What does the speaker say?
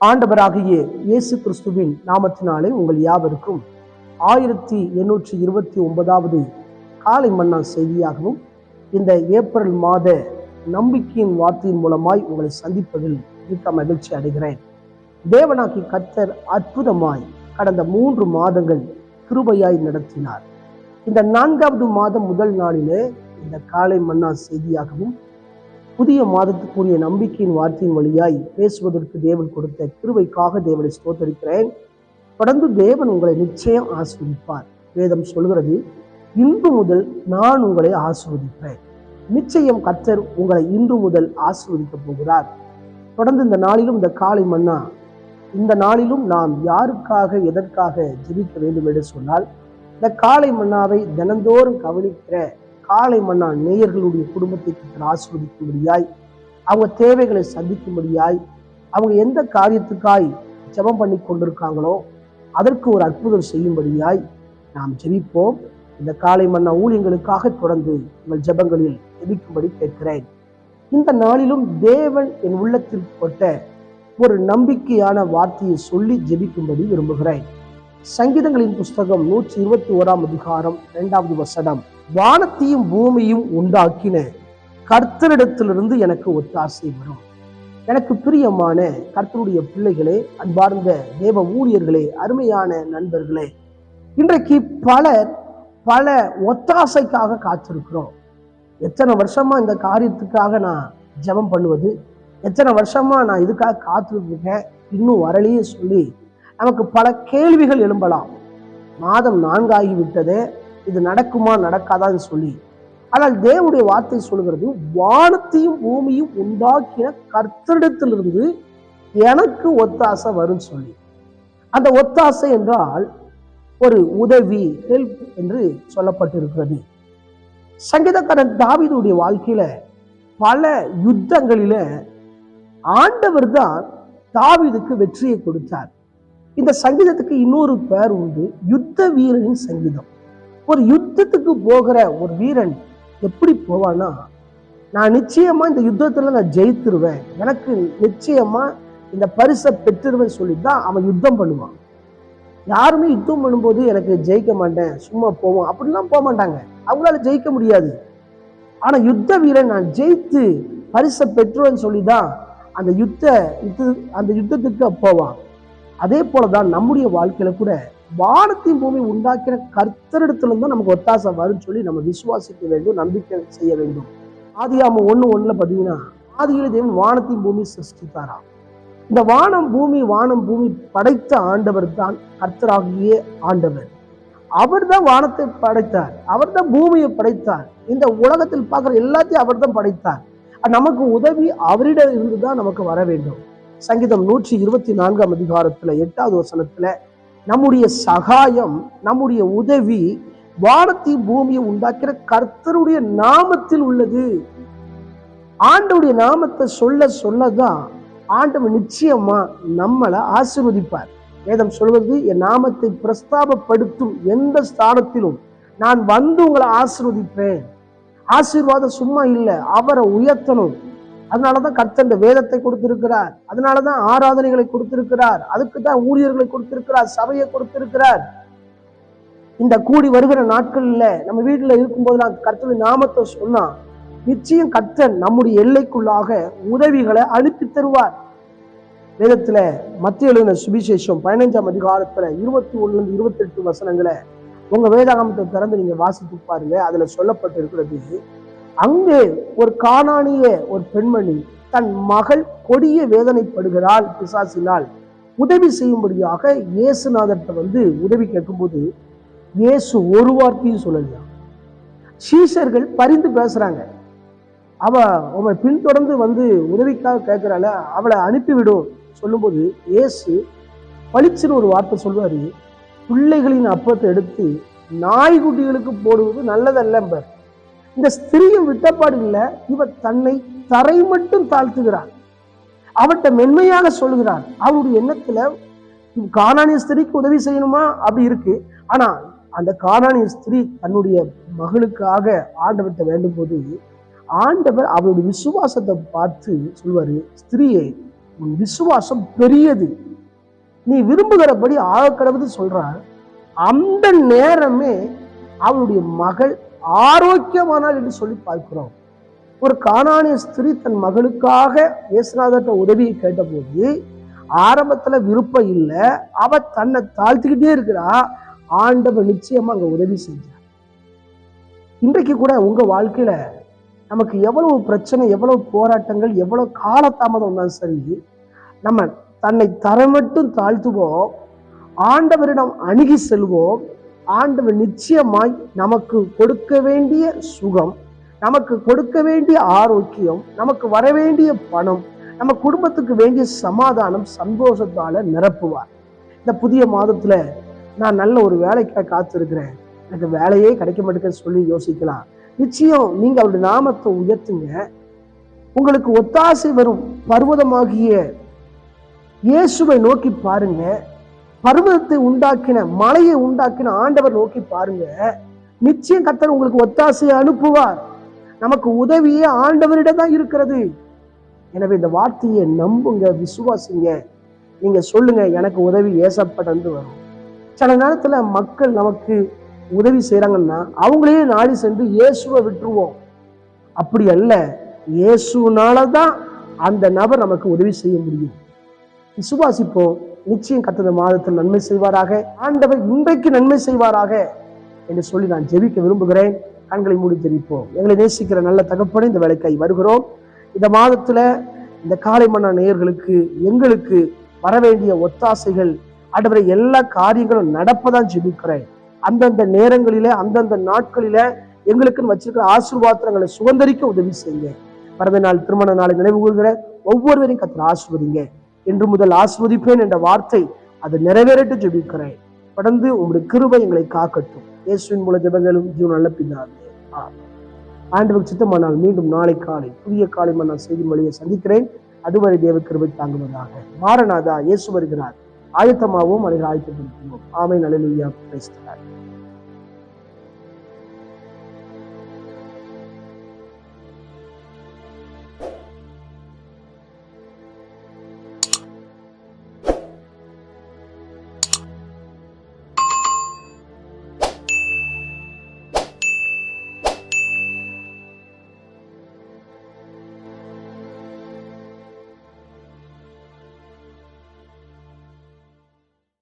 ஆண்டவராகிய இயேசு கிறிஸ்துவின் நாமத்தினாலே உங்கள் யாவருக்கும் ஆயிரத்தி எண்ணூற்றி இருபத்தி ஒன்பதாவது காலை மன்னா செய்தியாகவும் இந்த ஏப்ரல் மாத நம்பிக்கையின் வார்த்தையின் மூலமாய் உங்களை சந்திப்பதில் மிக்க மகிழ்ச்சி அடைகிறேன். தேவனாக்கி கர்த்தர் அற்புதமாய் கடந்த மூன்று மாதங்கள் கிருபையாய் நடத்தினார். இந்த நான்காவது மாதம் முதல் நாளிலே இந்த காலை மன்னா செய்தியாகவும் புதிய மாதத்துக்குரிய நம்பிக்கையின் வார்த்தையின் வழியாய் பேசுவதற்கு தேவன் கொடுத்த கிருவைக்காக தேவனை ஸ்தோத்தரிக்கிறேன். தொடர்ந்து தேவன் உங்களை நிச்சயம் ஆஸ்வதிப்பார் வேதம் சொல்கிறது இன்று முதல் நான் உங்களை ஆசிர்வதிப்பேன். நிச்சயம் கத்தர் உங்களை இன்று முதல் ஆசீர்வதிக்க போகிறார். தொடர்ந்து இந்த நாளிலும் இந்த காலை மன்னா இந்த நாளிலும் நாம் யாருக்காக எதற்காக ஜெபிக்க வேண்டும் என்று சொன்னால் இந்த காலை மன்னாவை தினந்தோறும் கவனிக்கிற காலை மன்னா நேயர்களுடைய குடும்பத்தை கர்த்தர் ஆசீர்வதிக்கும்படியாய் அவங்க தேவைகளை சந்திக்கும்படியாய் அவங்க எந்த காரியத்துக்காய் ஜெபம் பண்ணி கொண்டிருக்காங்களோ அதற்கு ஒரு அற்புதம் செய்யும்படியாய் நாம் ஜெபிப்போம். இந்த காலை மன்னா ஊழியங்களுக்காக தொடர்ந்து உங்கள் ஜெபங்களில் ஜெபிக்கும்படி கேட்கிறேன். இந்த நாளிலும் தேவன் என் உள்ளத்தில் போட்ட ஒரு நம்பிக்கையான வார்த்தையை சொல்லி ஜெபிக்கும்படி விரும்புகிறேன். சங்கீதங்களின் புஸ்தகம் நூற்றி இருபத்தி ஓராம் அதிகாரம் இரண்டாவது வசனம். வானத்தையும் பூமியும் உண்டாக்கின கர்த்தரிடத்திலிருந்து எனக்கு ஒத்தாசை வரும். எனக்கு பிரியமான கர்த்தருடைய பிள்ளைகளே அன்பார்ந்த தேவ ஊழியர்களே அருமையான நண்பர்களே இன்றைக்கு பலர் பல ஒத்தாசைக்காக காத்திருக்கிறோம். எத்தனை வருஷமா இந்த காரியத்துக்காக நான் ஜெபம் பண்ணுவது? எத்தனை வருஷமா நான் இதுக்காக காத்திருக்கேன் இன்னும் வரலையே சொல்லி நமக்கு பல கேள்விகள் எழும்பலாம். மாதம் நான்காகி விட்டதே இது நடக்குமா நடக்காதான்னு சொல்லி. ஆனால் தேவனுடைய வார்த்தை சொல்கிறது வானத்தையும் பூமியும் உண்டாக்கின கர்த்தரிடத்திலிருந்து எனக்கு ஒத்தாசை வரும் சொல்லி. அந்த ஒத்தாசை என்றால் ஒரு உதவி ஹெல்ப் என்று சொல்லப்பட்டிருக்கிறது. சங்கீதக்காரன் தாவிதுடைய வாழ்க்கையில பல யுத்தங்களில ஆண்டவர் தான் தாவீதுக்கு வெற்றியை கொடுத்தார். இந்த சங்கீதத்துக்கு இன்னொரு பேர் உண்டு. யுத்த வீரனின் சங்கீதம். ஒரு யுத்தத்துக்கு போகிற ஒரு வீரன் எப்படி போவான்னா நான் நிச்சயமா இந்த யுத்தத்துல நான் ஜெயித்துருவேன். எனக்கு நிச்சயமா இந்த பரிசை பெற்றுருவேன் சொல்லி தான் அவன் யுத்தம் பண்ணுவான். யாருமே யுத்தம் பண்ணும்போது எனக்கு ஜெயிக்க மாட்டேன் சும்மா போவோம் அப்படிலாம் போக மாட்டாங்க. அவங்களால ஜெயிக்க முடியாது. ஆனா யுத்த வீரன் நான் ஜெயித்து பரிசை பெற்றுவேன்னு சொல்லி தான் அந்த யுத்த யுத்த அந்த யுத்தத்துக்கு போவான். அதே போலதான் நம்முடைய வாழ்க்கையில கூட வானத்தையும் பூமி உண்டாக்கிற கர்த்தரிடத்துல தான் நமக்கு ஒத்தாசை வரும்னு சொல்லி நம்ம விசுவாசிக்க வேண்டும் நம்பிக்கை செய்ய வேண்டும். ஆதியாம ஒண்ணு ஒண்ணுல பாத்தீங்கன்னா ஆதியில தேவன் வானத்தையும் பூமி சிருஷ்டித்தாராம் இந்த வானம் பூமி வானம் பூமி படைத்த ஆண்டவர் தான் கர்த்தராகிய ஆண்டவர். அவர் தான் வானத்தை படைத்தார் அவர் தான் பூமியை படைத்தார். இந்த உலகத்தில் பார்க்குற எல்லாத்தையும் அவர் தான் படைத்தார். நமக்கு உதவி அவரிடம் இருந்து தான் நமக்கு வர வேண்டும். சங்கீதம் நூற்றி இருபத்தி நான்காம் அதிகாரத்துல எட்டாவது வசனத்துல நம்முடைய சகாயம் நம்முடைய உதவி வானத்தை பூமியை உண்டாக்கிற கர்த்தருடைய நாமத்தில் உள்ளது. ஆண்டவுடைய நாமத்தை சொல்ல சொல்லதான் ஆண்டவர் நிச்சயமா நம்மளை ஆசிர்வதிப்பார். வேதம் சொல்வது என் நாமத்தை பிரஸ்தாபப்படுத்தும் எந்த ஸ்தானத்திலும் நான் வந்து உங்களை ஆசிர்வதிப்பேன். ஆசீர்வாதம் சும்மா இல்லை அவரை உயர்த்தணும். அதனாலதான் கர்த்தர் வேதத்தை கொடுத்திருக்கிறார். அதனாலதான் ஆராதனைகளை கொடுத்திருக்கிறார். அதுக்கு தான் ஊழியர்களை கொடுத்திருக்கிறார் சபையை கொடுத்திருக்கிறார். இந்த கூடி வருகிற நாட்கள்ல நம்ம வீட்டுல இருக்கும்போது நான் கர்த்தர் நாமத்தை சொன்னா நிச்சயம் கர்த்தர் நம்முடைய எல்லைக்குள்ளாக உதவிகளை அனுப்பி தருவார். வேதத்துல மத்திய எழுதின சுவிசேஷம் பதினைஞ்சாம் அதிகாரத்துல இருபத்தி ஒண்ணுல இருந்து வசனங்களை உங்க வேதாகமத்தை திறந்து நீங்க வாசித்து பாருங்க. அதுல சொல்லப்பட்டிருக்கிறது அங்கே ஒரு காணானிய ஒரு பெண்மணி தன் மகள் கொடிய வேதனைப்படுகிறாள் பிசாசினால். உதவி செய்யும்படியாக இயேசுநாதர்கிட்ட வந்து உதவி கேட்கும்போது இயேசு ஒரு வார்த்தையும் சொல்லலையா? சீஷர்கள் பரிந்து பேசுறாங்க. அவ அவளை பின்தொடர்ந்து வந்து உதவிக்காக கேட்கிறாள அவளை அனுப்பிவிடும் சொல்லும்போது இயேசு பளிச்சுன்னு ஒரு வார்த்தை சொல்வாரு பிள்ளைகளின் அப்பத்தை எடுத்து நாய்க்குட்டிகளுக்கு போடுவது நல்லதல்ல நல்லதல்லம்பர். இந்த ஸ்திரீயும் விட்டப்பாடு இல்லை. இவன் தன்னை தரை மட்டும் தாழ்த்துகிறாள் அவட்ட மென்மையாக சொல்லுகிறான். அவருடைய எண்ணத்துல காணானிய ஸ்திரீக்கு உதவி செய்யணுமா? அப்படி இருக்கு. ஆனா அந்த காணானிய ஸ்திரீ தன்னுடைய மகளுக்காக ஆண்டவர்கிட்ட வேண்டும் போது ஆண்டவர் அவருடைய விசுவாசத்தை பார்த்து சொல்வாரு ஸ்திரீயே உன் விசுவாசம் பெரியது. நீ விரும்புகிறபடி ஆகக்கடவுது சொல்றார் அந்த நேரமே அவளுடைய மகள் ஆரோக்கியமானால் என்று சொல்லி பார்க்கிறோம். ஒரு காணானிய ஸ்திரீ தன் மகளுக்காக இயேசுநாதர்கிட்ட உதவியை கேட்டபோது ஆரம்பத்துல விருப்பம் இல்லை. அவ தன்னை தாழ்த்திக்கிட்டே இருக்கிறா. ஆண்டவர் நிச்சயமா அங்க உதவி செஞ்சார். இன்றைக்கு கூட உங்க வாழ்க்கையில நமக்கு எவ்வளவு பிரச்சனை எவ்வளவு போராட்டங்கள் எவ்வளவு காலதாமதம் இருந்தாலும் சரி நம்ம தன்னை தர மட்டும் தாழ்த்துவோம். ஆண்டவரிடம் அணுகி செல்வோம். ஆண்டவர் நிச்சயமாய் நமக்கு கொடுக்க வேண்டிய சுகம் நமக்கு கொடுக்க வேண்டிய ஆரோக்கியம் நமக்கு வர வேண்டிய பணம் நம்ம குடும்பத்துக்கு வேண்டிய சமாதானம் சந்தோஷத்தால நிரப்புவார். இந்த புதிய மாதத்துல நான் நல்ல ஒரு வேலைக்காக காத்திருக்கிறேன். எனக்கு வேலையே கிடைக்க மாட்டேங்குன்னு சொல்லி யோசிக்கலாம். நிச்சயம் நீங்க அவருடைய நாமத்தை உயர்த்துங்க. உங்களுக்கு ஒத்தாசை வரும் பர்வதமாகிய இயேசுவை நோக்கி பாருங்க. பருவத்தை உண்டாக்கின மலையை உண்டாக்கின ஆண்டவர் நோக்கி பாருங்க. நிச்சயம் கத்தர் உங்களுக்கு ஒத்தாசையை அனுப்புவார். நமக்கு உதவியே ஆண்டவரிடம் தான் இருக்கிறது. எனவே இந்த வார்த்தையை நம்புங்க விசுவாசிங்க. நீங்க சொல்லுங்க எனக்கு உதவி ஏசப்பட்டு வரும். சில நேரத்துல மக்கள் நமக்கு உதவி செய்யறாங்கன்னா அவங்களே நாடி சென்று இயேசுவை விட்டுருவோம். அப்படி அல்ல இயேசுனால தான் அந்த நபர் நமக்கு உதவி செய்ய முடியும். விசுவாசிப்போம். நிச்சயம் கத்தத மாதத்தில் நன்மை செய்வாராக. ஆண்டவர் இன்றைக்கு நன்மை செய்வாராக என்று சொல்லி நான் ஜெபிக்க விரும்புகிறேன். கண்களை மூடி தெரிவிப்போம் எங்களை நேசிக்கிற நல்ல தகப்பனே இந்த வேலைக்காய் வருகிறோம். இந்த மாதத்துல இந்த காலை மன்னா நேயர்களுக்கு எங்களுக்கு வர வேண்டிய ஒத்தாசைகள் ஆண்டவரை எல்லா காரியங்களும் நடப்பதான் ஜெபிக்கிறேன். அந்தந்த நேரங்களிலே அந்தந்த நாட்களில எங்களுக்குன்னு வச்சிருக்கிற ஆசீர்வாதங்களை சுதந்திரிக்க உதவி செய்யுங்க. பிறந்த நாள் திருமண நாளை நினைவு கூறுகிற ஒவ்வொருவரையும் கத்திர ஆசிர்வதிங்க. இன்று முதல் ஆஸ்வதிப்பேன் என்ற வார்த்தை அது நிறைவேறட்டு ஜெபிக்கிறேன் தொடர்ந்து உங்களுடைய கிருபை எங்களை காக்கட்டும். இயேசுவின் மூல ஜெபங்களும் ஜீவன் நல்ல பிதாவே. ஆண்டு ஆண்டவர் சித்தமானால் மீண்டும் நாளை காலை புதிய காலை நான் செய்தி மொழியை சந்திக்கிறேன். அதுவரை தேவ கிருபை தாங்குவதாக. மாரநாதா இயேசு வருகிறார். ஆயத்தமாகவும் அதை ஆயத்தப்படுத்துவோம் ஆமை நலலுயா பேசுகிறார்